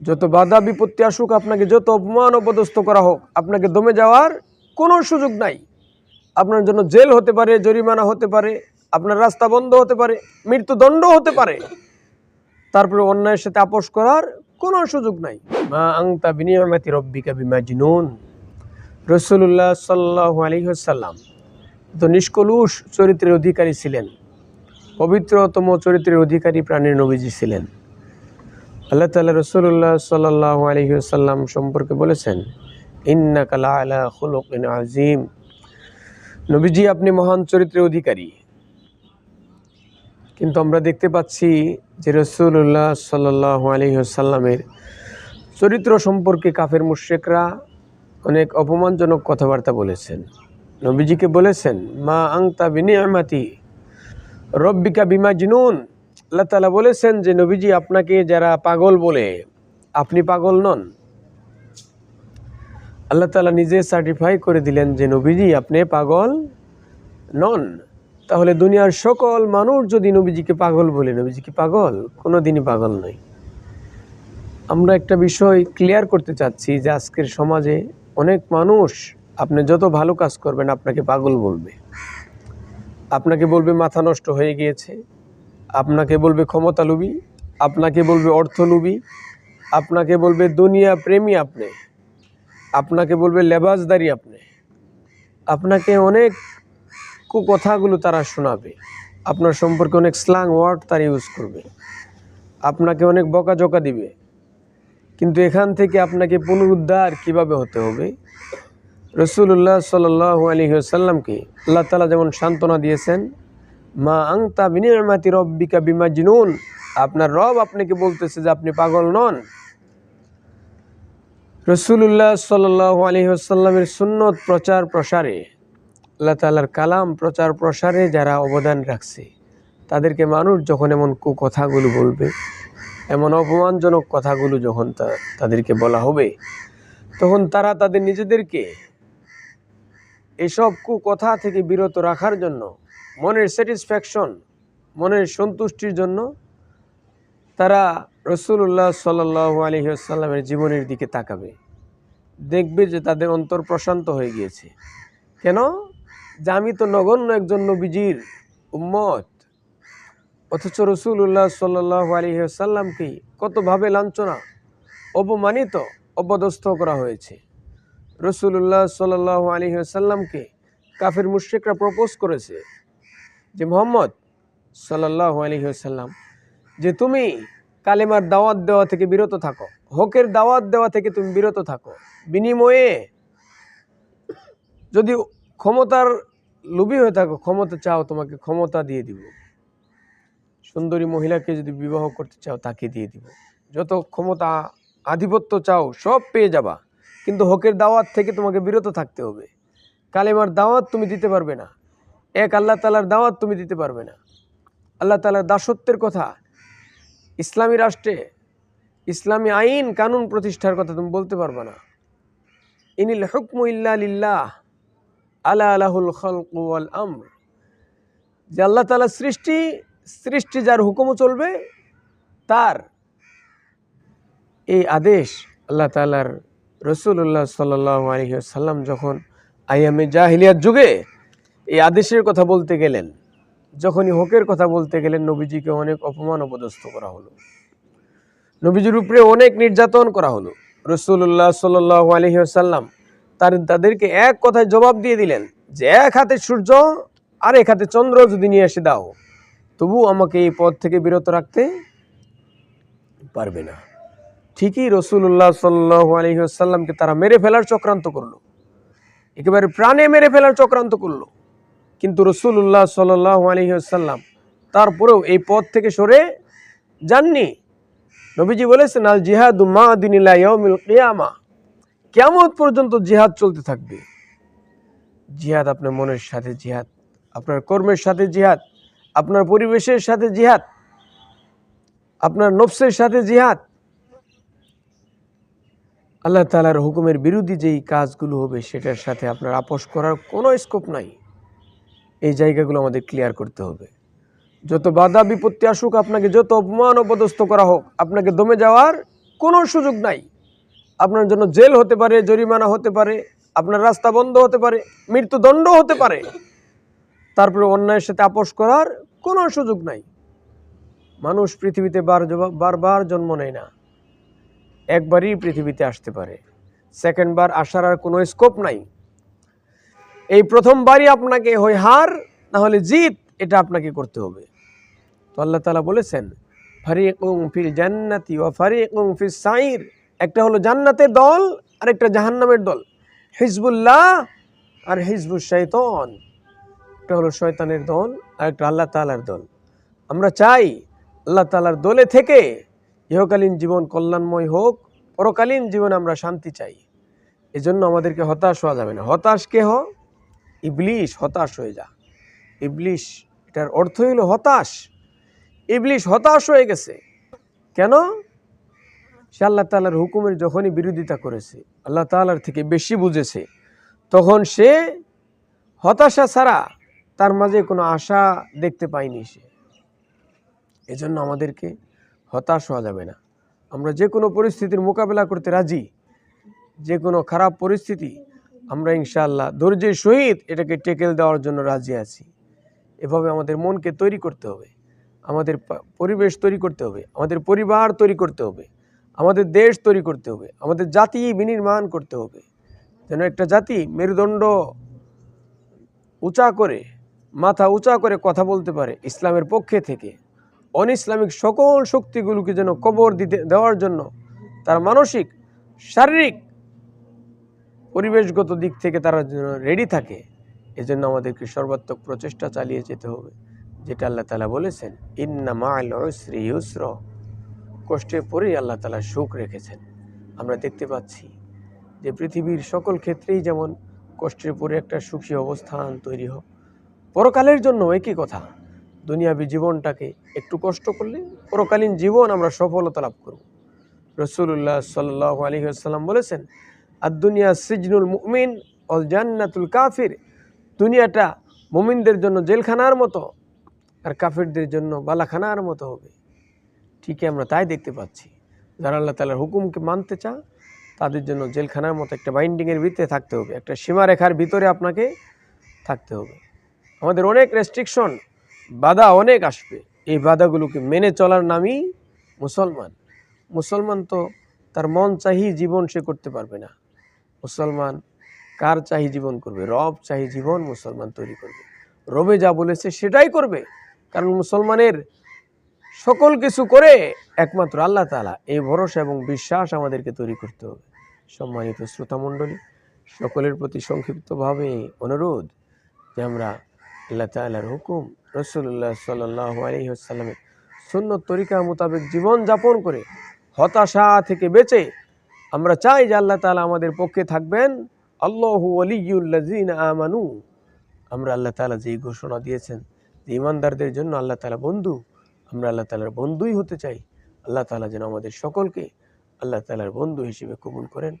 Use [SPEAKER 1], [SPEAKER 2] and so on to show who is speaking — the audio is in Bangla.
[SPEAKER 1] যত বাধা বিপত্তি আসুক, আপনাকে যত অপমান অপদস্থ করা হোক, আপনাকে দমে যাওয়ার কোনো সুযোগ নাই। আপনার জন্য জেল হতে পারে, জরিমানা হতে পারে, আপনার রাস্তা বন্ধ হতে পারে, মৃত্যুদণ্ড হতে পারে। তারপরে অন্যায়ের সাথে আপোষ করার কোনো সুযোগ নাই। মা আংতা বিনিয়ামাতি রব্বিকা বিমাজিনুন। রসুল্লাহ সাল্লাহ আলহিহাল্লাম তো নিষ্কলুষ চরিত্রের অধিকারী ছিলেন। পবিত্রতম চরিত্রের অধিকারী প্রাণীর নবীজি ছিলেন। আল্লাহ তালা রসুল্লাহ সাল্লাহ সম্পর্কে বলেছেন ইন্না কালা আলা খুলকিন আজিম নবীজি আপনি মহান চরিত্রের অধিকারী। কিন্তু আমরা দেখতে পাচ্ছি যে রসুল্লাহ সাল্লাহ আলহিহাল্লামের চরিত্র সম্পর্কে কাফের মুশ্রেকরা অনেক অপমানজনক কথাবার্তা বলেছেন। নবীজিকে বলেছেন, মা আংতা বিনিয়ামাতি, রব্বিকা বিমা জিনুন আল্লাহ তালা বলেছেন যে, নবীজি আপনাকে যারা পাগল বলে, আপনি পাগল নন। আল্লাহ তালা নিজে সার্টিফাই করে দিলেন যে, নবীজি আপনি পাগল নন। তাহলে দুনিয়ার সকল মানুষ যদি নবীজিকে পাগল বলে, নবীজি কি পাগল? কোনো দিনই পাগল নয়। আমরা একটা বিষয় ক্লিয়ার করতে চাচ্ছি যে, আজকের সমাজে অনেক মানুষ, আপনি যত ভালো কাজ করবেন, আপনাকে পাগল বলবে। আপনাকে বলবে, মাথা নষ্ট হয়ে গিয়েছে। আপনাকে বলবে ক্ষমতা লুবি আপনাকে বলবে অর্থ লুবি আপনাকে বলবে দুনিয়া প্রেমী আপনি, আপনাকে বলবে লেবাসদারি আপনি। আপনাকে অনেক কুকথাগুলো তারা শোনাবে, আপনার সম্পর্কে অনেক স্লাং ওয়ার্ড তারা ইউজ করবে, আপনাকে অনেক বকাঝকা দিবে। কিন্তু এখান থেকে আপনাকে পুনরুদ্ধার কীভাবে হতে হবে? রসুল্লাহ সাল আলী সাল্লামকে আল্লাহ তালা যেমন সান্ত্বনা দিয়েছেন মা আংতা বিনিয়ামাতি রব্বিকা বিমা জিনুন আপনার রব আপনাকে বলতেছে যে আপনি পাগল নন। রসুল্লাহ সাল আলী সাল্লামের সুন্নত প্রচার প্রসারে, আল্লাহ তালার কালাম প্রচার প্রসারে যারা অবদান রাখছে, তাদেরকে মানুষ যখন এমন কুকথাগুলো বলবে, এমন অপমানজনক কথাগুলো যখন তাদেরকে বলা হবে, তখন তারা তাদের নিজেদেরকে এসব কুকথা থেকে বিরত রাখার জন্য মনের স্যাটিসফ্যাকশন মনের সন্তুষ্টির জন্য তারা রসুল্লাহ সাল্লাহ আলহিহাসাল্লামের জীবনের দিকে তাকাবে। দেখবে যে তাদের অন্তর প্রশান্ত হয়ে গিয়েছে। কেন? যে আমি তো নগণ্য একজন নবীজির উম্মত। অথচ রসুল্লাহ সাল্লাহ আলহিহাসাল্লামকে কতভাবে লাঞ্ছনা, অপমানিত, অপদস্থ করা হয়েছে। রসুল্লাহ সাল্লাহ আলহিহাসাল্লামকে কাফের মুশ্রিকরা প্রপোজ করেছে। যে মোহাম্মদ সাল্লাহ আলহিহাসাল্লাম যে তুমি কালেমার দাওয়াত দেওয়া থেকে বিরত থাকো, হকের দাওয়াত দেওয়া থেকে তুমি বিরত থাকো। বিনিময়ে যদি ক্ষমতার লোভী হয়ে থাকো, ক্ষমতা চাও, তোমাকে ক্ষমতা দিয়ে দিব। সুন্দরী মহিলাকে যদি বিবাহ করতে চাও, তাকে দিয়ে দিব। যত ক্ষমতা আধিপত্য চাও, সব পেয়ে যাবা। কিন্তু হকের দাওয়াত থেকে তোমাকে বিরত থাকতে হবে। কালেমার দাওয়াত তুমি দিতে পারবে না। এক আল্লাহ তালার দাওয়াত তুমি দিতে পারবে না। আল্লাহ তালার দাসত্বের কথা, ইসলামী রাষ্ট্রে ইসলামী আইন, কানুন প্রতিষ্ঠার কথা তুমি বলতে পারবে না। ইনিল হুকম ইল্লা লিল্লাহ, আলা আলাহুল খলকুয়াল আমর। যে আল্লাহ তালা সৃষ্টি সৃষ্টি যার হুকুমও চলবে, তার এই আদেশ আল্লাহ তালার রসুল্লাহ সাল্লাম যখন আইয়ামে জাহিলিয়ার যুগে এই আদেশের কথা বলতে গেলেন, যখনই হকের কথা বলতে গেলেন, নবীজিকে অনেক অপমান অপদস্থ করা হলো। নবীজির উপরে অনেক নির্যাতন করা হলো। রসুল্লাহ সাল্লাহ আলহিহাসাল্লাম তার, তাদেরকে এক কথায় জবাব দিয়ে দিলেন যে, এক হাতে সূর্য আর এক হাতে চন্দ্র যদি নিয়ে এসে দাও, তবু আমাকে এই পথ থেকে বিরত রাখতে পারবে না। ঠিকই রসুল্লাহ সাল্লাহ আলহিহাসাল্লামকে তারা মেরে ফেলার চক্রান্ত করল। একেবারে প্রাণে মেরে ফেলার চক্রান্ত করল। কিন্তু রসুল্লাহ সাল্লাহ আলহিহাসাল্লাম তারপরেও এই পথ থেকে সরে যাননি। নবীজি বলেছেন, আল জিহাদ মা দিনিল্লা কেমন পর্যন্ত জিহাদ চলতে থাকবে। জিহাদ আপনার মনের সাথে জিহাদ, আপনার কর্মের সাথে জিহাদ, আপনার পরিবেশের সাথে জিহাদ, আপনার নফসের সাথে জিহাদ। আল্লাহ তালার হুকুমের বিরোধী যেই কাজগুলো হবে, সেটার সাথে আপনার আপোষ করার কোনো স্কোপ নাই। এই জায়গাগুলো আমাদের ক্লিয়ার করতে হবে। যত বাধা বিপত্তি আসুক, আপনাকে যত অপমান অপদস্থ করা হোক, আপনাকে দমে যাওয়ার কোনো সুযোগ নাই। আপনার জন্য জেল হতে পারে, জরিমানা হতে পারে, আপনার রাস্তা বন্ধ হতে পারে, মৃত্যুদণ্ড হতে পারে। তারপরে অন্যায়ের সাথে আপোষ করার কোনো সুযোগ নাই। মানুষ পৃথিবীতে বার বারবার জন্ম নেয় না। একবারই পৃথিবীতে আসতে পারে। সেকেন্ডবার আসার আর কোনো স্কোপ নাই। এই প্রথমবারই আপনাকে হয় হার না হলে জিত, এটা আপনাকে করতে হবে। তো আল্লাহ তালা বলেছেন ফারিকুং ফিল জান্নাতি ও ফারিকুং ফিল সাইর। একটা হলো জান্নাতের দল আর একটা জাহান্নামের দল। হিজবুল্লাহ আর হিজবুল শৈতন একটা হলো শয়তানের দল আর একটা আল্লাহ তালার দল। আমরা চাই আল্লাহ তালার দলে থেকে ইহকালীন জীবন কল্যাণময় হোক, পরকালীন জীবনে আমরা শান্তি চাই। এজন্য আমাদেরকে হতাশ হওয়া যাবে না। হতাশ কে হ ইবলিশ হতাশ হয়ে যা। ইবলিশ, এটার অর্থ হইল হতাশ। ইবলিশ হতাশ হয়ে গেছে। কেন? সে আল্লাহ তালার হুকুমের যখনই বিরোধিতা করেছে, আল্লাহ তালার থেকে বেশি বুঝেছে, তখন সে হতাশা ছাড়া তার মাঝে কোনো আশা দেখতে পায়নি সে। এজন্য আমাদেরকে হতাশ হওয়া যাবে না। আমরা যে কোনো পরিস্থিতির মোকাবেলা করতে রাজি, যে কোনো খারাপ পরিস্থিতি আমরা ইনশাআল্লাহ ধৈর্যের সহিত এটাকে টেকেল দেওয়ার জন্য রাজি আছি। এভাবে আমাদের মনকে তৈরি করতে হবে। আমাদের পরিবেশ তৈরি করতে হবে। আমাদের পরিবার তৈরি করতে হবে। আমাদের দেশ তৈরি করতে হবে। আমাদের জাতি বিনির্মাণ করতে হবে। যেন একটা জাতি মেরুদণ্ড উঁচা করে, মাথা উঁচা করে কথা বলতে পারে ইসলামের পক্ষে থেকে। অন ইসলামিক সকল শক্তিগুলোকে যেন কবর দিতে, দেওয়ার জন্য তার মানসিক, শারীরিক পরিবেশগত দিক থেকে তারা যেন রেডি থাকে, এজন্য আমাদেরকে সর্বাত্মক প্রচেষ্টা চালিয়ে যেতে হবে, যেটা আল্লাহ তালা বলেছেন, ইন্না মাল শ্রী ইউসর কষ্টে পরেই আল্লাহ তালা সুখ রেখেছেন। আমরা দেখতে পাচ্ছি যে পৃথিবীর সকল ক্ষেত্রেই যেমন কষ্টের পরে একটা সুখী অবস্থান তৈরি হোক পরকালের জন্য একই কথা, দুনিয়াবী জীবনটাকে একটু কষ্ট করলে পরকালীন জীবন আমরা সফলতা লাভ করব। রসুল্লাহ সাল্লাহ আলী আসসালাম বলেছেন আর দুনিয়া সিজনুল মুমিন অল জান্নাতুল কাফির। দুনিয়াটা মুমিনদের জন্য জেলখানার মতো আর কাফিরদের জন্য বালাখানার মতো হবে। ঠিকই আমরা তাই দেখতে পাচ্ছি। যারা আল্লাহ তালার হুকুমকে মানতে চা তাদের জন্য জেলখানার মতো একটা বাইন্ডিংয়ের ভিতরে থাকতে হবে। একটা সীমারেখার ভিতরে আপনাকে থাকতে হবে। আমাদের অনেক রেস্ট্রিকশন বাধা অনেক আসবে। এই বাধাগুলোকে মেনে চলার নামই মুসলমান। মুসলমান তো তার মন চাহি জীবন সে করতে পারবে না। মুসলমান কার চাহি জীবন করবে? রব চাহি জীবন মুসলমান তৈরি করবে। রবে যা বলেছে সেটাই করবে। কারণ মুসলমানের সকল কিছু করে একমাত্র আল্লাহ তালা এই ভরসা এবং বিশ্বাস আমাদেরকে তৈরি করতে হবে। সম্মানিত শ্রোতামণ্ডলী, সকলের প্রতি সংক্ষিপ্তভাবে অনুরোধ যে আমরা আল্লাহ তালার হুকুম রসুল্লাহ সাল্লাহ আলহিহাসাল্লামের সুন্নত তরিকা মোতাবেক জীবন যাপন করে হতাশা থেকে বেঁচে আমরা চাই যে আল্লাহ তালা আমাদের পক্ষে থাকবেন। আল্লাহু আলিউল্লাজিন আমানু। আমরা আল্লাহ তালা যেই ঘোষণা দিয়েছেন যে ইমানদারদের জন্য আল্লাহ তালা বন্ধু, আমরা আল্লাহ তালার বন্ধুই হতে চাই। আল্লাহ তালা যেন আমাদের সকলকে আল্লাহ তালার বন্ধু হিসেবে কবুল করেন।